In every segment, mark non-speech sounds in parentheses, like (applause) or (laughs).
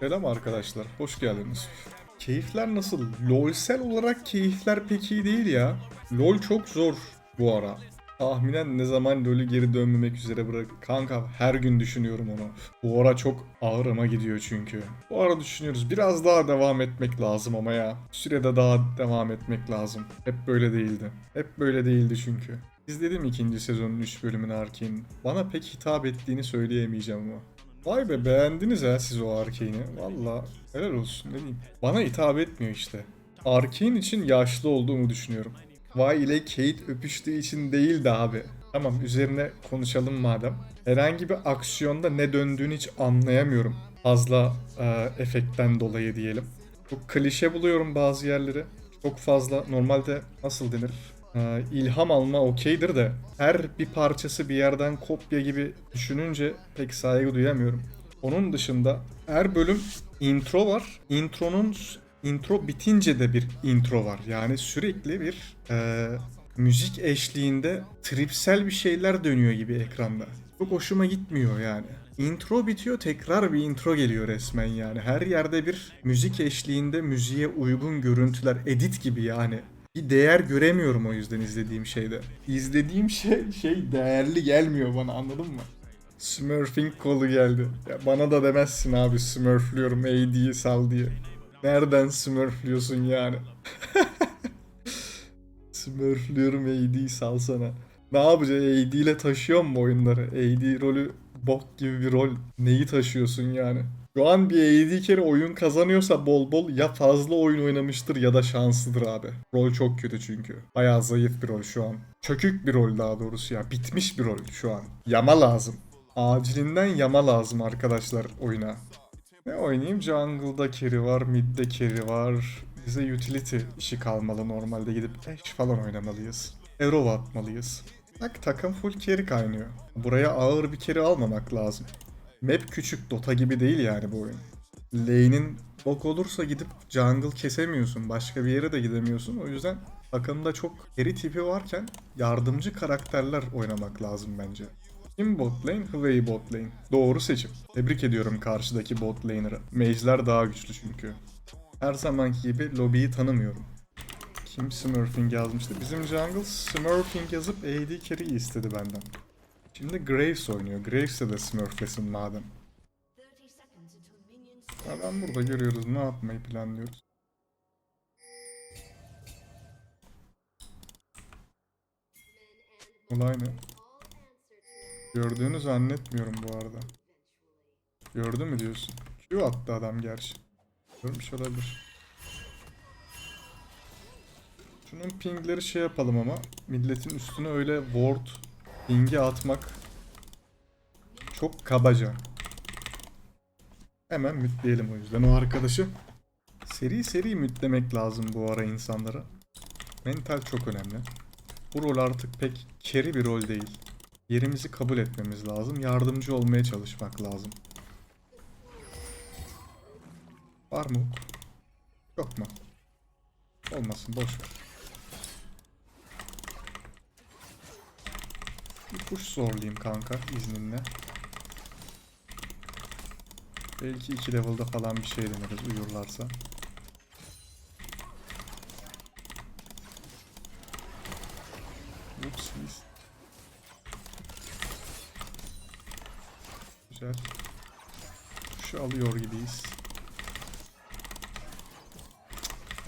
Selam arkadaşlar, hoş geldiniz. Keyifler nasıl? LoL'sel olarak keyifler pek iyi değil ya. LoL çok zor bu ara. Tahminen ne zaman LoL'ü geri dönmemek üzere bırak. Kanka her gün düşünüyorum onu. Bu ara çok ağırıma gidiyor çünkü. Bu ara düşünüyoruz. Biraz daha devam etmek lazım ama ya. Sürede daha devam etmek lazım. Hep böyle değildi. Hep böyle değildi çünkü. İzledim ikinci sezonun 3 bölümünü Arkane'in. Bana pek hitap ettiğini söyleyemeyeceğim ama. Vay be beğendiniz ha siz o Arkane'i. Valla helal olsun ne diyeyim. Bana hitap etmiyor işte. Arkane için yaşlı olduğumu düşünüyorum. Vay ile Kate öpüştüğü için değil de abi. Tamam üzerine konuşalım madem. Herhangi bir aksiyonda ne döndüğünü hiç anlayamıyorum. Fazla e, efektten dolayı diyelim. Çok klişe buluyorum bazı yerleri. Çok fazla normalde nasıl denir? Ee, ilham alma okeydir de her bir parçası bir yerden kopya gibi düşününce pek saygı duyamıyorum. Onun dışında her bölüm intro var. Intronun intro bitince de bir intro var. Yani sürekli bir e, müzik eşliğinde tripsel bir şeyler dönüyor gibi ekranda. Çok hoşuma gitmiyor yani. Intro bitiyor tekrar bir intro geliyor resmen yani. Her yerde bir müzik eşliğinde müziğe uygun görüntüler edit gibi yani bir değer göremiyorum o yüzden izlediğim şeyde. İzlediğim şey şey değerli gelmiyor bana anladın mı? Smurfing kolu geldi. Ya bana da demezsin abi smurfluyorum AD'yi sal diye. Nereden smurfluyorsun yani? (laughs) smurfluyorum AD'yi sal sana. Ne yapacağız? AD ile taşıyor mu oyunları? AD rolü bok gibi bir rol. Neyi taşıyorsun yani? Şu an bir AD kere oyun kazanıyorsa bol bol ya fazla oyun oynamıştır ya da şanslıdır abi. Rol çok kötü çünkü. Bayağı zayıf bir rol şu an. Çökük bir rol daha doğrusu ya. Bitmiş bir rol şu an. Yama lazım. Acilinden yama lazım arkadaşlar oyuna. Ne oynayayım? Jungle'da carry var, mid'de carry var. Bize utility işi kalmalı normalde gidip Ashe falan oynamalıyız. Arrow atmalıyız. Bak takım full carry kaynıyor. Buraya ağır bir carry almamak lazım. Map küçük Dota gibi değil yani bu oyun. Lane'in bok olursa gidip jungle kesemiyorsun. Başka bir yere de gidemiyorsun. O yüzden takımda çok eri tipi varken yardımcı karakterler oynamak lazım bence. Kim bot lane? Hwei bot lane. Doğru seçim. Tebrik ediyorum karşıdaki bot laner'ı. Mage'ler daha güçlü çünkü. Her zamanki gibi lobiyi tanımıyorum. Kim Smurfing yazmıştı? Bizim jungle Smurfing yazıp AD carry istedi benden. Şimdi Graves oynuyor. Graves'e de Smurflesin madem. Adam burada görüyoruz. Ne yapmayı planlıyoruz? Olay ne? Gördüğünü zannetmiyorum bu arada. Gördü mü diyorsun? Q attı adam gerçi. Görmüş olabilir. Şunun pingleri şey yapalım ama milletin üstüne öyle ward pingi atmak çok kabaca. Hemen mütleyelim o yüzden o arkadaşı. Seri seri mütlemek lazım bu ara insanlara. Mental çok önemli. Bu rol artık pek carry bir rol değil. Yerimizi kabul etmemiz lazım. Yardımcı olmaya çalışmak lazım. Var mı? Yok mu? Olmasın boş. Bir push zorlayayım kanka izninle. Belki 2 level'da falan bir şey deneriz uyurlarsa. Upsies. Güzel. Şu alıyor gibiyiz.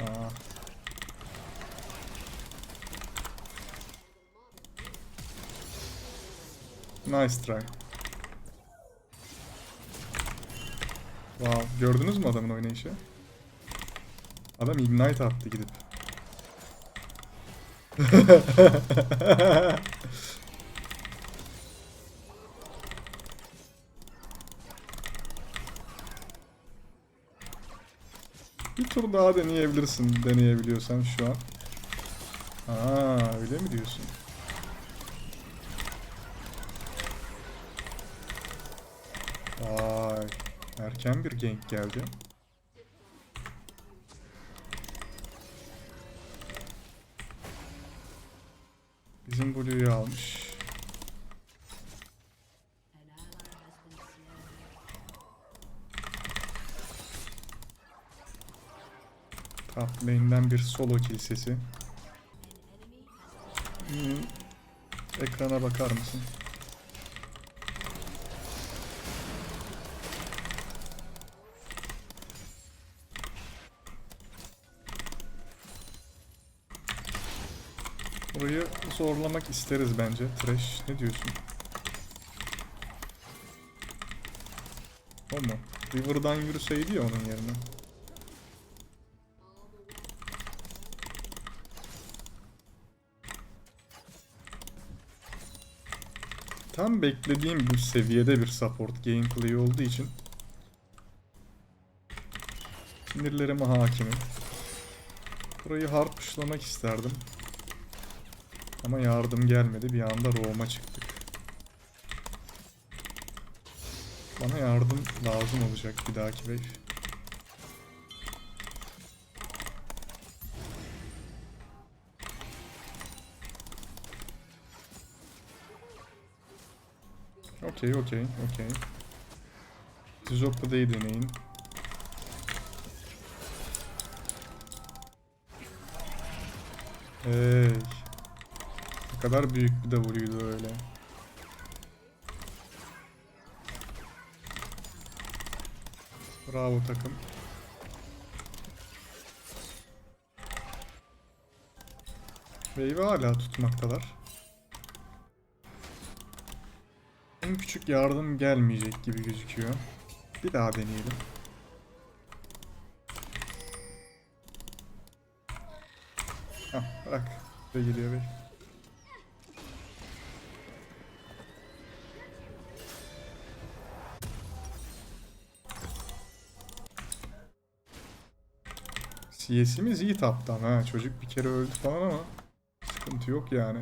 Aa. Nice try. Wow, gördünüz mü adamın oynayışı? Adam ignite attı gidip. (laughs) Bir tur daha deneyebilirsin deneyebiliyorsan şu an. Aa öyle mi diyorsun? Erken bir gank geldi. Bizim Blue'yu almış. Top lane'den bir solo kill sesi. Hmm. Ekrana bakar mısın? Zorlamak isteriz bence. Trash ne diyorsun? O mu? River'dan yürüseydi ya onun yerine. Tam beklediğim bu seviyede bir support gameplay olduğu için sinirlerime hakimim. Burayı hard pushlamak isterdim. Ama yardım gelmedi. Bir anda Roam'a çıktık. Bana yardım lazım olacak bir dahaki wave. Okey, okey, okey. Siz Okka'dayı deneyin. Hey. Kadar büyük bir W'ydu öyle. Bravo takım. Wave'i hala tutmaktalar. En küçük yardım gelmeyecek gibi gözüküyor. Bir daha deneyelim. Hah bırak. Ve geliyor bey. CS'imiz iyi taptan ha. Çocuk bir kere öldü falan ama sıkıntı yok yani.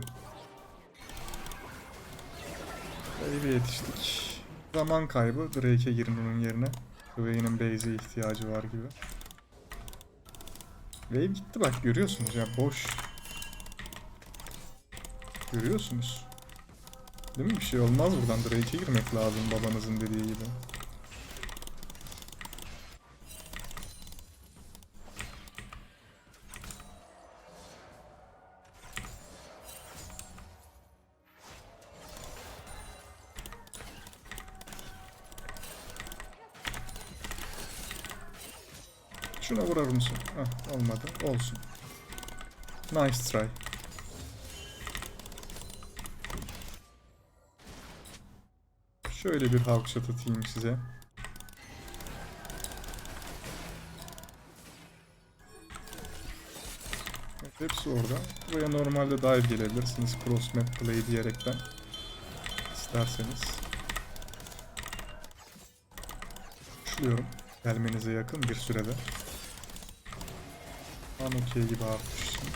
Wave'e yetiştik. Zaman kaybı. Drake'e girin onun yerine. Dwayne'in base'e ihtiyacı var gibi. Wave gitti bak görüyorsunuz ya boş. Görüyorsunuz. Değil mi? Bir şey olmaz buradan. Drake'e girmek lazım babanızın dediği gibi. Şuna vurar mısın? Heh, olmadı. Olsun. Nice try. Şöyle bir halk shot atayım size. Evet, hepsi orada. Buraya normalde dive gelebilirsiniz. Cross map play diyerekten. İsterseniz. Şuluyorum. Gelmenize yakın bir sürede. An okey gibi artmışsın.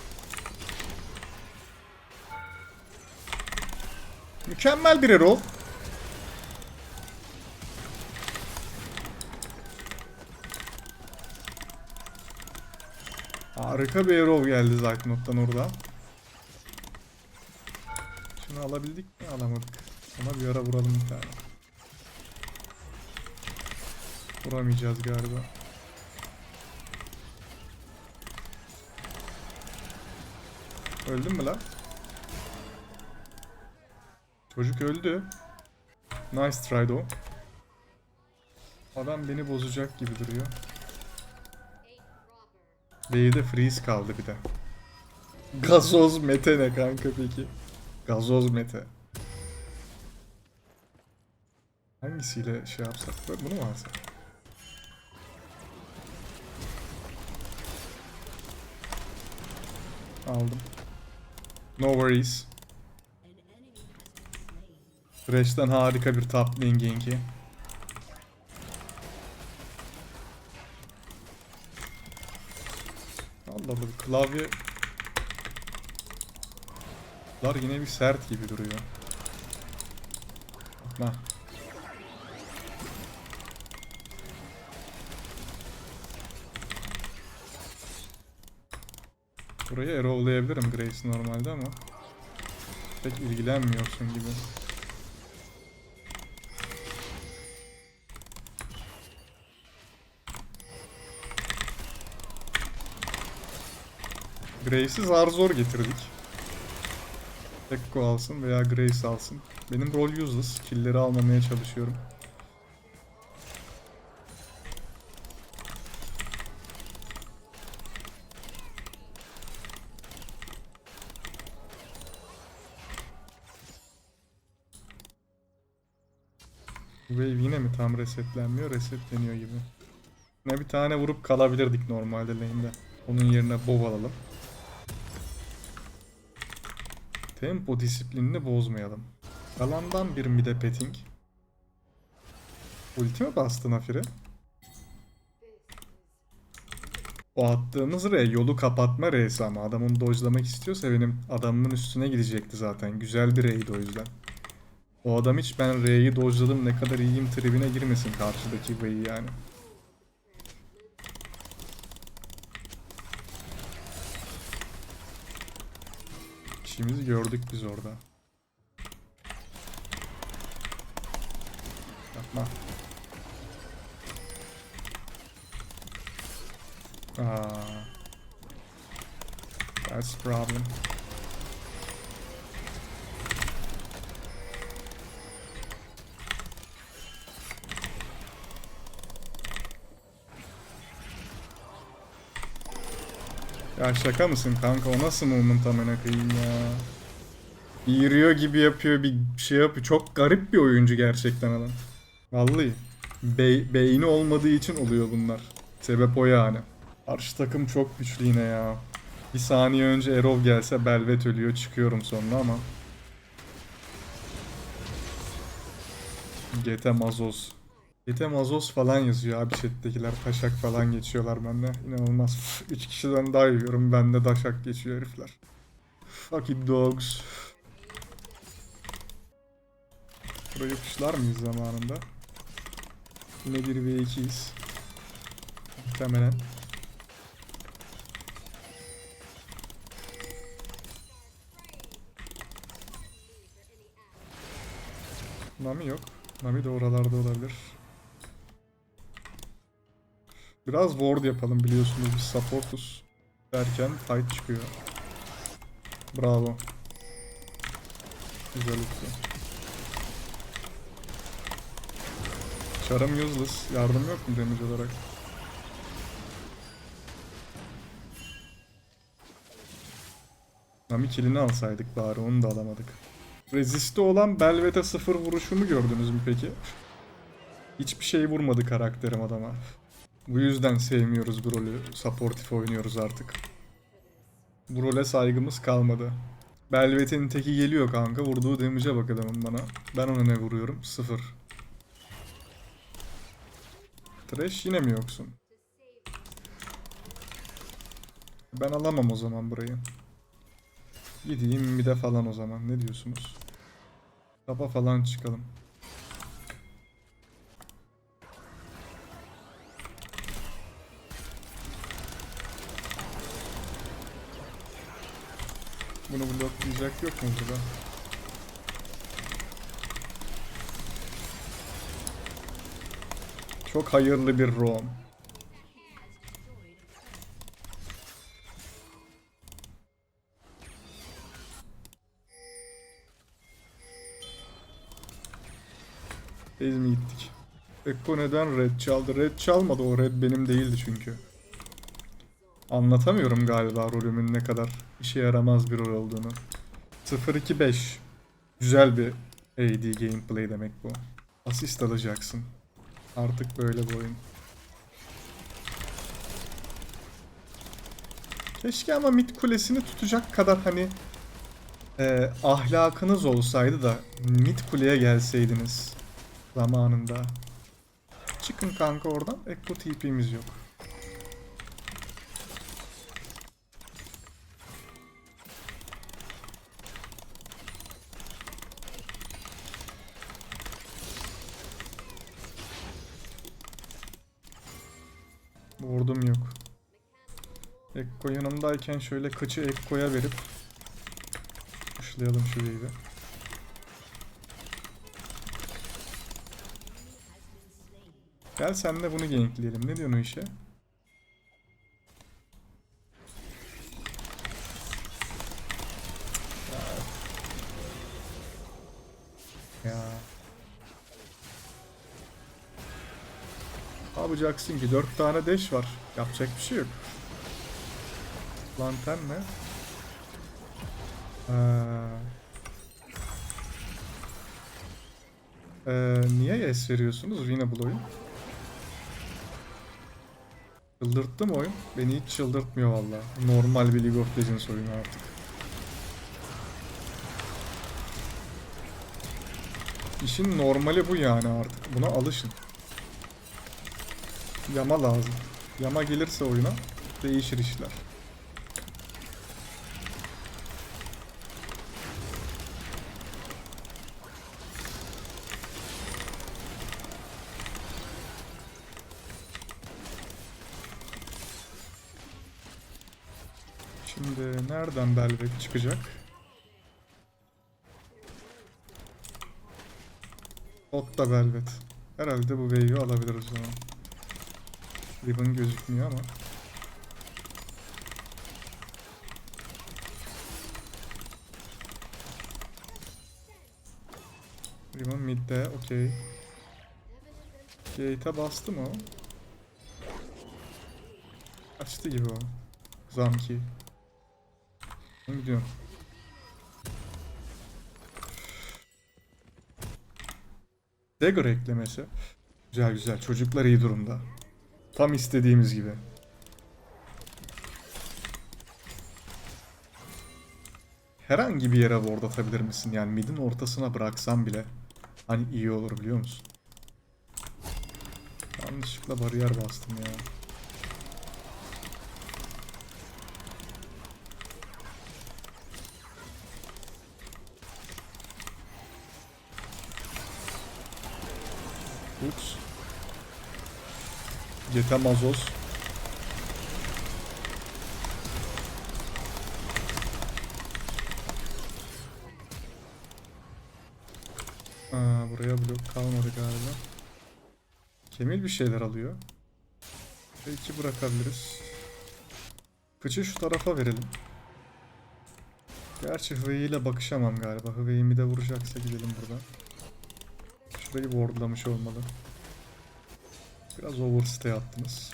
Mükemmel bir erol. Harika bir erol geldi Zaytnot'tan orada. Şunu alabildik mi? Alamadık. Ama bir ara vuralım bir tane. Vuramayacağız galiba. Öldün mü lan? Çocuk öldü. Nice try o. Adam beni bozacak gibi duruyor. B'de freeze kaldı bir de. Gazoz Mete ne kanka peki? Gazoz Mete. Hangisiyle şey yapsak? Bunu mu alsak? Aldım. No worries. Thresh'ten harika bir top lane gank'i. Allah Allah klavye Lar yine bir sert gibi duruyor. Bakma. Burayı arrowlayabilirim Grace normalde ama pek ilgilenmiyorsun gibi. Grace'i zar zor getirdik. Ekko alsın veya Grace alsın. Benim rol useless. Kill'leri almamaya çalışıyorum. Yine mi tam resetlenmiyor? Resetleniyor gibi. Ne bir tane vurup kalabilirdik normalde lane'de. Onun yerine bow alalım. Tempo disiplinini bozmayalım. Kalandan bir mide petting. Ulti mi bastın Afire? O attığımız R yolu kapatma R'si ama adamın dojlamak istiyorsa benim adamımın üstüne gidecekti zaten. Güzel bir R'ydi o yüzden. O adam hiç ben R'yi dojladım ne kadar iyiyim tribine girmesin karşıdaki V'yi yani. İşimizi gördük biz orada. Yapma. Aa. That's problem. Ya şaka mısın kanka o nasıl movement amına koyayım ya. Yürüyor gibi yapıyor bir şey yapıyor. Çok garip bir oyuncu gerçekten adam. Vallahi. Bey- beyni olmadığı için oluyor bunlar. Sebep o yani. Karşı takım çok güçlü yine ya. Bir saniye önce Erov gelse Belvet ölüyor çıkıyorum sonra ama. GT Mazos. GT Mazos falan yazıyor abi chat'tekiler. Taşak falan geçiyorlar bende. İnanılmaz. 3 kişiden daha yiyorum. Bende taşak geçiyor herifler. Fucking dogs. Burayı puşlar mıyız zamanında? Yine 1 ve 2'yiz. Muhtemelen. Nami yok. Nami de oralarda olabilir. Biraz ward yapalım biliyorsunuz biz supportuz. Derken fight çıkıyor. Bravo. Güzel ulti. Charım useless. Yardım yok mu damage olarak? Nami killini alsaydık bari onu da alamadık. Resist'te olan Belvet'e sıfır vuruşumu gördünüz mü peki? Hiçbir şey vurmadı karakterim adama. Bu yüzden sevmiyoruz bu rolü. Supportif oynuyoruz artık. Bu role saygımız kalmadı. Belvet'in teki geliyor kanka. Vurduğu damage'e bak adamın bana. Ben ona ne vuruyorum? Sıfır. Trash yine mi yoksun? Ben alamam o zaman burayı. Gideyim bir de falan o zaman. Ne diyorsunuz? Tapa falan çıkalım. Bunu bloklayacak yok mu burada? Çok hayırlı bir roam. Biz mi gittik? Ekko neden red çaldı? Red çalmadı o red benim değildi çünkü. Anlatamıyorum galiba rolümün ne kadar işe yaramaz bir rol olduğunu. 0-2-5 Güzel bir AD gameplay demek bu. Asist alacaksın. Artık böyle bir oyun. Keşke ama mid kulesini tutacak kadar hani e, ahlakınız olsaydı da mid kuleye gelseydiniz zamanında. Çıkın kanka oradan. Ekko TP'miz yok. havadayken şöyle kıçı ekkoya verip Işlayalım şurayı bir. Gel sen de bunu gankleyelim. Ne diyorsun o işe? Ya. Ne yapacaksın ki? 4 tane deş var. Yapacak bir şey yok. Lantern ne? Ee, ee, niye yes veriyorsunuz Winnable oyun? Çıldırttı mı oyun? Beni hiç çıldırtmıyor valla. Normal bir League of Legends oyunu artık. İşin normali bu yani artık. Buna alışın. Yama lazım. Yama gelirse oyuna değişir işler. Şimdi nereden Belbek çıkacak? Ot da Velvet. Herhalde bu wave'i alabiliriz o zaman. Ribbon gözükmüyor ama. Ribbon midde, okey. Gate'e bastı mı o? Açtı gibi o. Zamki. Ben gidiyorum. Dagger eklemesi. Güzel güzel. Çocuklar iyi durumda. Tam istediğimiz gibi. Herhangi bir yere ward atabilir misin? Yani midin ortasına bıraksam bile. Hani iyi olur biliyor musun? Yanlışlıkla bariyer bastım ya. Geta Mazos. Aa, buraya blok kalmadı galiba. Kemil bir şeyler alıyor. Belki bırakabiliriz. Kıçı şu tarafa verelim. Gerçi Hıvey ile bakışamam galiba. Hıvey'i mi de vuracaksa gidelim buradan. Şurayı wardlamış olmalı. Biraz overstay attınız.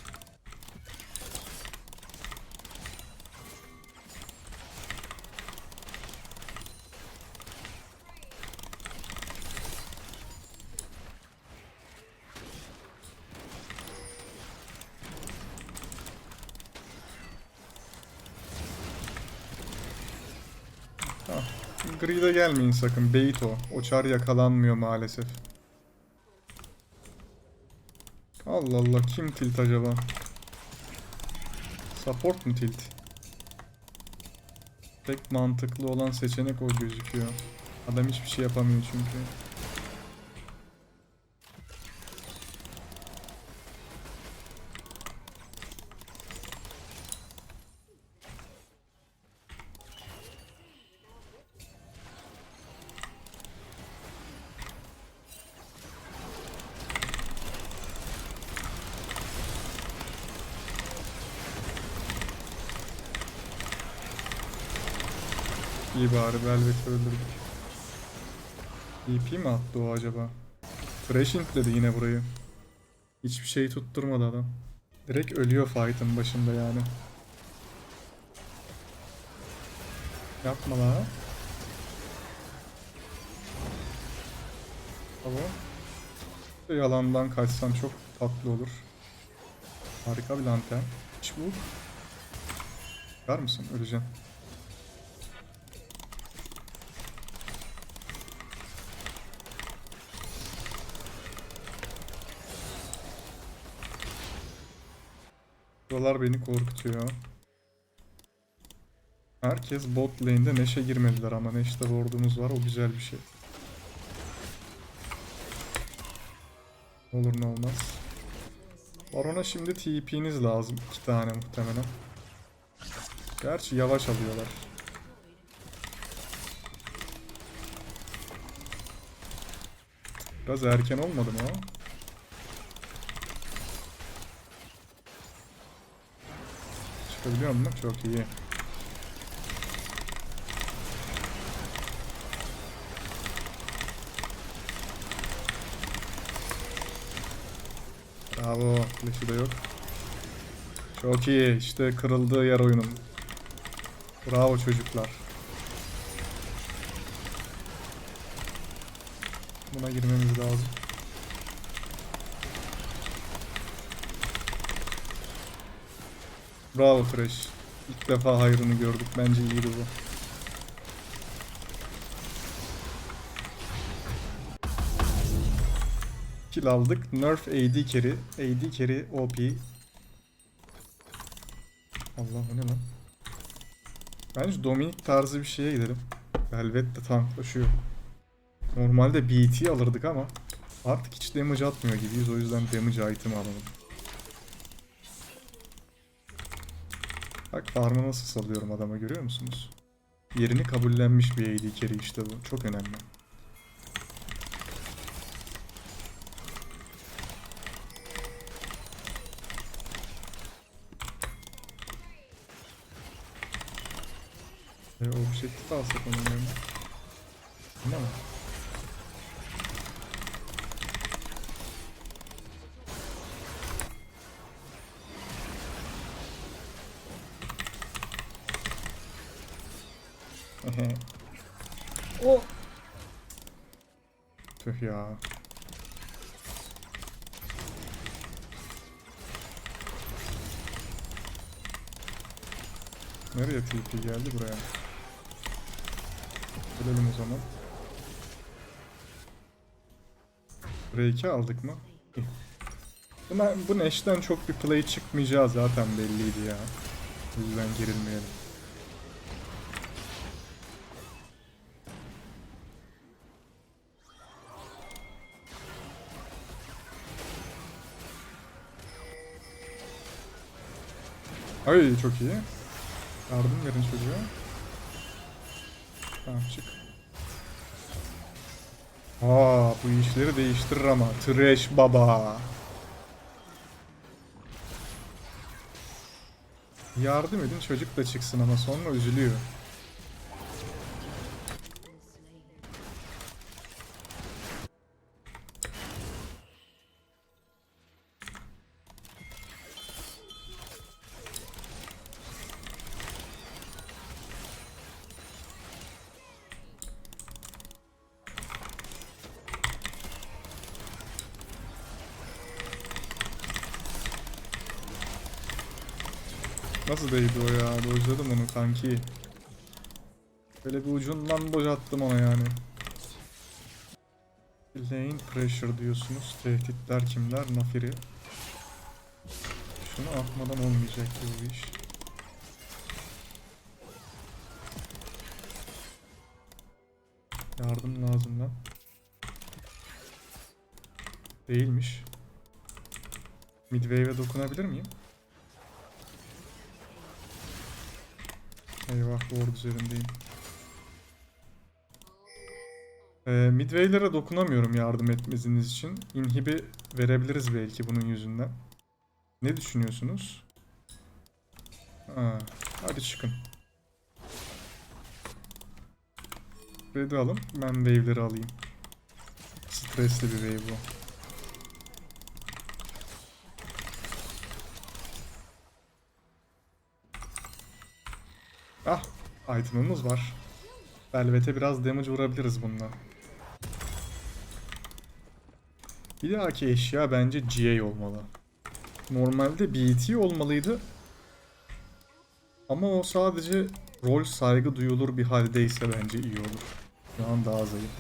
Ah, Gri'de gelmeyin sakın. Bait o. O çar yakalanmıyor maalesef. Allah Allah kim tilt acaba? Support mu tilt? Tek mantıklı olan seçenek o gözüküyor. Adam hiçbir şey yapamıyor çünkü. İyi bari Velvet'i öldürdük. EP mi attı o acaba? Trash intledi yine burayı. Hiçbir şey tutturmadı adam. Direkt ölüyor fight'ın başında yani. Yapma la. Tamam. Yalandan kaçsan çok tatlı olur. Harika bir lantern. Hiç bu. Çıkar mısın? Öleceğim. Buralar beni korkutuyor. Herkes bot lane'de Neşe girmediler ama Neşe'de ward'umuz var o güzel bir şey. Olur ne olmaz. Baron'a şimdi TP'niz lazım. iki tane muhtemelen. Gerçi yavaş alıyorlar. Biraz erken olmadı mı o? Çıkabiliyor mu? Çok iyi. Bravo. Flash'ı da yok. Çok iyi. İşte kırıldığı yer oyunun. Bravo çocuklar. Buna girmemiz lazım. Bravo Fresh. İlk defa hayrını gördük. Bence iyiydi bu. Kill aldık. Nerf AD carry. AD carry OP. Allah ne lan? Bence Dominic tarzı bir şeye gidelim. Velvet de tanklaşıyor. Normalde BT alırdık ama artık hiç damage atmıyor gibiyiz. O yüzden damage item alalım. Bak farmı nasıl salıyorum adama görüyor musunuz? Yerini kabullenmiş bir AD carry işte bu. Çok önemli. E, objektif alsak onun yerine. Ne mi? Ya. Nereye TP geldi buraya? Gelelim o zaman. Break'i aldık mı? Buna, bu Nash'ten çok bir play çıkmayacağı zaten belliydi ya. O yüzden gerilmeyelim. Ay çok iyi. Yardım verin çocuğa. Tamam çık. Aa bu işleri değiştirir ama. Trash baba. Yardım edin çocuk da çıksın ama sonra üzülüyor. Nasıl değdi o ya? Dojladım onu kanki. Böyle bir ucundan bocattım ona yani. Lane pressure diyorsunuz. Tehditler kimler? Nafiri. Şunu atmadan olmayacak bu iş. Yardım lazım lan. Değilmiş. Midwave'e dokunabilir miyim? Ward üzerindeyim. Ee, midway'lere dokunamıyorum yardım etmeniz için. Inhib'i verebiliriz belki bunun yüzünden. Ne düşünüyorsunuz? Aa, hadi çıkın. Red'i alın. Ben wave'leri alayım. Stresli bir wave bu. İtem'ımız var. Velvet'e biraz damage vurabiliriz bununla. Bir dahaki eşya bence GA olmalı. Normalde BT olmalıydı. Ama o sadece rol saygı duyulur bir haldeyse bence iyi olur. Şu an daha zayıf.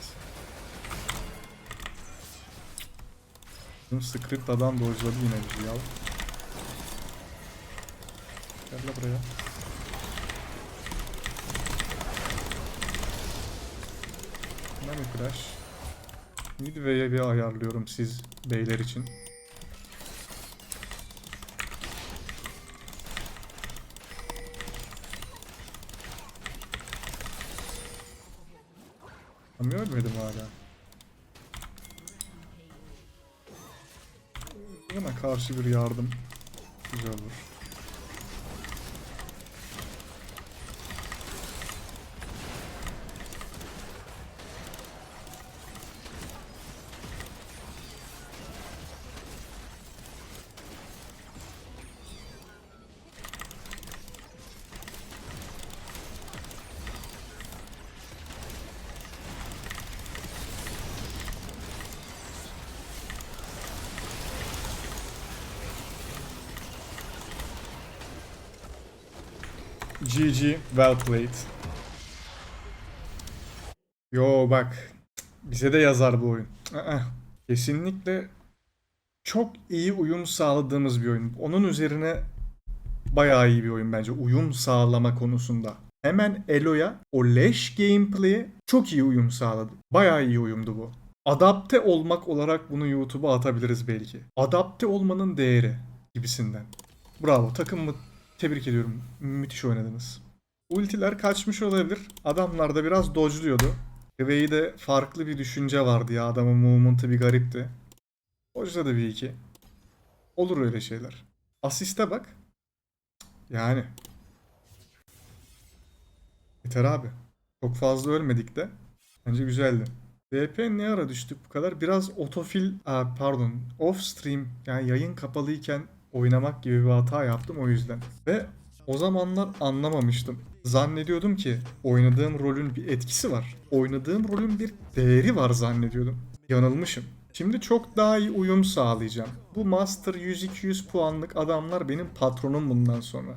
Bizim script adam dojladı yine bizi ya. Gel la buraya. Nami Crash. Midway'e bir ayarlıyorum siz beyler için. Ama ölmedim hala. Buna karşı bir yardım güzel olur. GG, well played. Yo bak, bize de yazar bu oyun. Aa, kesinlikle çok iyi uyum sağladığımız bir oyun. Onun üzerine bayağı iyi bir oyun bence uyum sağlama konusunda. Hemen Elo'ya o leş gameplay'e çok iyi uyum sağladı. Bayağı iyi uyumdu bu. Adapte olmak olarak bunu YouTube'a atabiliriz belki. Adapte olmanın değeri gibisinden. Bravo takımımı tebrik ediyorum. Müthiş oynadınız. Ultiler kaçmış olabilir. Adamlar da biraz dodge'luyordu. Gwei'de farklı bir düşünce vardı ya. Adamın movement'ı bir garipti. Dodge'ladı bir iki. Olur öyle şeyler. Asiste bak. Yani. Yeter abi. Çok fazla ölmedik de. Bence güzeldi. DP ne ara düştük bu kadar? Biraz otofil, pardon, off stream yani yayın kapalıyken oynamak gibi bir hata yaptım o yüzden. Ve o zamanlar anlamamıştım. Zannediyordum ki oynadığım rolün bir etkisi var. Oynadığım rolün bir değeri var zannediyordum. Yanılmışım. Şimdi çok daha iyi uyum sağlayacağım. Bu Master 100-200 puanlık adamlar benim patronum bundan sonra.